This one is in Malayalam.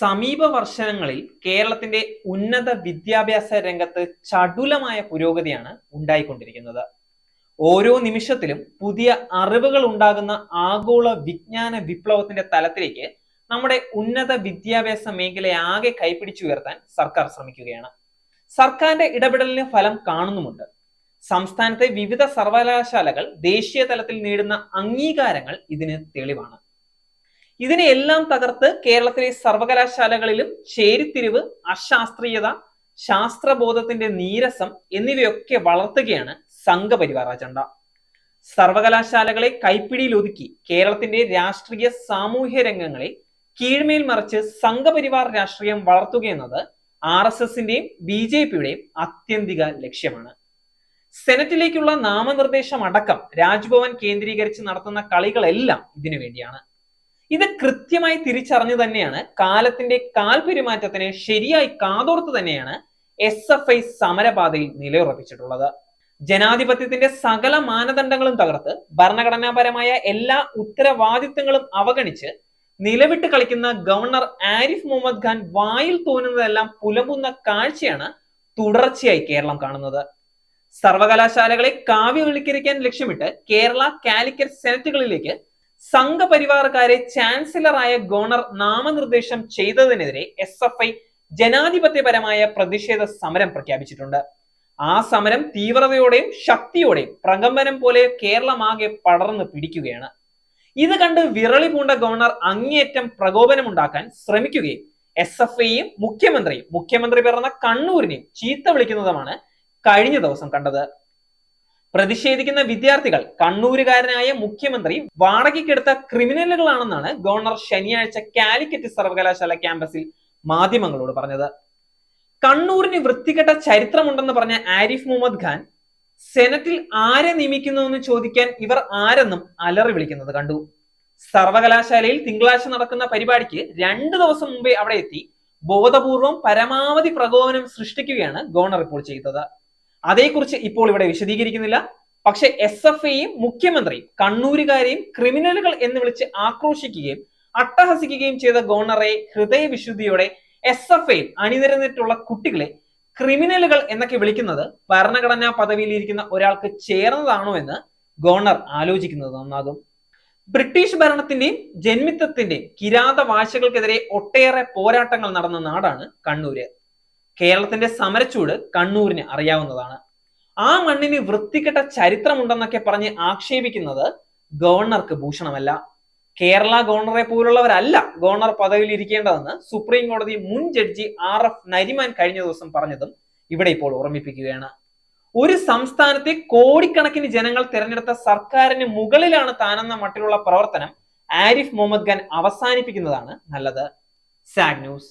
സമീപ വർഷങ്ങളിൽ കേരളത്തിന്റെ ഉന്നത വിദ്യാഭ്യാസ രംഗത്ത് ചടുലമായ പുരോഗതിയാണ് ഉണ്ടായിക്കൊണ്ടിരിക്കുന്നത്. ഓരോ നിമിഷത്തിലും പുതിയ അറിവുകൾ ഉണ്ടാകുന്ന ആഗോള വിജ്ഞാന വിപ്ലവത്തിന്റെ തലത്തിലേക്ക് നമ്മുടെ ഉന്നത വിദ്യാഭ്യാസ മേഖലയെ ആകെ കൈപിടിച്ചുയർത്താൻ സർക്കാർ ശ്രമിക്കുകയാണ്. സർക്കാരിന്റെ ഇടപെടലിന് ഫലം കാണുന്നുമുണ്ട്. സംസ്ഥാനത്തെ വിവിധ സർവകലാശാലകൾ ദേശീയ തലത്തിൽ നേടുന്ന അംഗീകാരങ്ങൾ ഇതിന് തെളിവാണ്. ഇതിനെ എല്ലാം തകർത്ത് കേരളത്തിലെ സർവകലാശാലകളിലും ചേരിത്തിരിവ് അശാസ്ത്രീയത ശാസ്ത്രബോധത്തിന്റെ നീരസം എന്നിവയൊക്കെ വളർത്തുകയാണ് സംഘപരിവാർ അജണ്ട. സർവകലാശാലകളെ കൈപ്പിടിയിൽ ഒതുക്കി കേരളത്തിന്റെ രാഷ്ട്രീയ സാമൂഹ്യ രംഗങ്ങളെ കീഴ്മേൽ മറിച്ച് സംഘപരിവാർ രാഷ്ട്രീയം വളർത്തുകയെന്നത് ആർ എസ് എസിന്റെയും ബി ജെ പിയുടെയും അത്യന്തിക ലക്ഷ്യമാണ്. സെനറ്റിലേക്കുള്ള നാമനിർദ്ദേശം അടക്കം രാജ്ഭവൻ കേന്ദ്രീകരിച്ച് നടത്തുന്ന കളികളെല്ലാം ഇതിനു വേണ്ടിയാണ്. ഇത് കൃത്യമായി തിരിച്ചറിഞ്ഞു തന്നെയാണ് കാലത്തിന്റെ കാൽപെരുമാറ്റത്തിന് ശരിയായി കാതോർത്ത് തന്നെയാണ് എസ് എഫ് ഐ സമരപാതയിൽ നിലയുറപ്പിച്ചിട്ടുള്ളത്. ജനാധിപത്യത്തിന്റെ സകല മാനദണ്ഡങ്ങളും തകർത്ത് ഭരണഘടനാപരമായ എല്ലാ ഉത്തരവാദിത്തങ്ങളും അവഗണിച്ച് നിലവിട്ട് കളിക്കുന്ന ഗവർണർ ആരിഫ് മുഹമ്മദ് ഖാൻ വായിൽ തോന്നുന്നതെല്ലാം പുലമ്പുന്ന കാഴ്ചയാണ് തുടർച്ചയായി കേരളം കാണുന്നത്. സർവകലാശാലകളെ കാവ്യവൽക്കരിക്കാൻ ലക്ഷ്യമിട്ട് കേരള കാലിക്കറ്റ് സെനറ്റുകളിലേക്ക് സംഘപരിവാറുകാരെ ചാൻസലറായ ഗവർണർ നാമനിർദ്ദേശം ചെയ്തതിനെതിരെ എസ് എഫ് ഐ ജനാധിപത്യപരമായ പ്രതിഷേധ സമരം പ്രഖ്യാപിച്ചിട്ടുണ്ട്. ആ സമരം തീവ്രതയോടെയും ശക്തിയോടെയും പ്രകമ്പനം പോലെ കേരളമാകെ പടർന്നു പിടിക്കുകയാണ്. ഇത് കണ്ട് വിരളി പൂണ്ട ഗവർണർ അങ്ങേയറ്റം പ്രകോപനമുണ്ടാക്കാൻ ശ്രമിക്കുകയും എസ് എഫ് ഐയും മുഖ്യമന്ത്രിയും മുഖ്യമന്ത്രി പിറന്ന കണ്ണൂരിനെയും ചീത്ത വിളിക്കുന്നതുമാണ് കഴിഞ്ഞ ദിവസം കണ്ടത്. പ്രതിഷേധിക്കുന്ന വിദ്യാർത്ഥികൾ കണ്ണൂരുകാരനായ മുഖ്യമന്ത്രി വാടകയ്ക്കെടുത്ത ക്രിമിനലുകളാണെന്നാണ് ഗവർണർ ശനിയാഴ്ച കാലിക്കറ്റ് സർവകലാശാല ക്യാമ്പസിൽ മാധ്യമങ്ങളോട് പറഞ്ഞത്. കണ്ണൂരിന് വൃത്തികെട്ട ചരിത്രമുണ്ടെന്ന് പറഞ്ഞ ആരിഫ് മുഹമ്മദ് ഖാൻ സെനറ്റിൽ ആരെ നിയമിക്കുന്നു എന്ന് ചോദിക്കാൻ ഇവർ ആരെന്നും അലറി വിളിക്കുന്നത് കണ്ടു. സർവകലാശാലയിൽ തിങ്കളാഴ്ച നടക്കുന്ന പരിപാടിക്ക് രണ്ടു ദിവസം മുമ്പേ അവിടെ എത്തി ബോധപൂർവം പരമാവധി പ്രകോപനം സൃഷ്ടിക്കുകയാണ് ഗവർണർ ഇപ്പോൾ ചെയ്തത്. അതേക്കുറിച്ച് ഇപ്പോൾ ഇവിടെ വിശദീകരിക്കുന്നില്ല. പക്ഷെ എസ് എഫ് ഐയും മുഖ്യമന്ത്രിയും കണ്ണൂരുകാരെയും ക്രിമിനലുകൾ എന്ന് വിളിച്ച് ആക്രോശിക്കുകയും അട്ടഹസിക്കുകയും ചെയ്ത ഗവർണറെ ഹൃദയവിശുദ്ധിയോടെ എസ് എഫ് ഐ അണിനിരന്നിട്ടുള്ള കുട്ടികളെ ക്രിമിനലുകൾ എന്നൊക്കെ വിളിക്കുന്നത് ഭരണഘടനാ പദവിയിലിരിക്കുന്ന ഒരാൾക്ക് ചേർന്നതാണോ എന്ന് ഗവർണർ ആലോചിക്കുന്നത് നന്നാകും. ബ്രിട്ടീഷ് ഭരണത്തിന്റെയും ജന്മിത്വത്തിന്റെയും കിരാത വാശകൾക്കെതിരെ ഒട്ടേറെ പോരാട്ടങ്ങൾ നടന്ന നാടാണ് കണ്ണൂര്. കേരളത്തിന്റെ സമരച്ചൂട് കണ്ണൂരിന് അറിയാവുന്നതാണ്. ആ മണ്ണിന് വൃത്തികെട്ട ചരിത്രമുണ്ടെന്നൊക്കെ പറഞ്ഞ് ആക്ഷേപിക്കുന്നത് ഗവർണർക്ക് ഭൂഷണമല്ല. കേരള ഗവർണറെ പോലുള്ളവരല്ല ഗവർണർ പദവിയിൽ ഇരിക്കേണ്ടതെന്ന് സുപ്രീം കോടതി മുൻ ജഡ്ജി ആർ എഫ് നരിമാൻ കഴിഞ്ഞ ദിവസം പറഞ്ഞതും ഇവിടെ ഇപ്പോൾ ഓർമ്മിപ്പിക്കുകയാണ്. ഒരു സംസ്ഥാനത്തെ കോടിക്കണക്കിന് ജനങ്ങൾ തിരഞ്ഞെടുത്ത സർക്കാരിന് മുകളിലാണ് താനെന്ന മട്ടിലുള്ള പ്രവർത്തനം ആരിഫ് മുഹമ്മദ് ഖാൻ അവസാനിപ്പിക്കുന്നതാണ് നല്ലത്. സാഗ് ന്യൂസ്.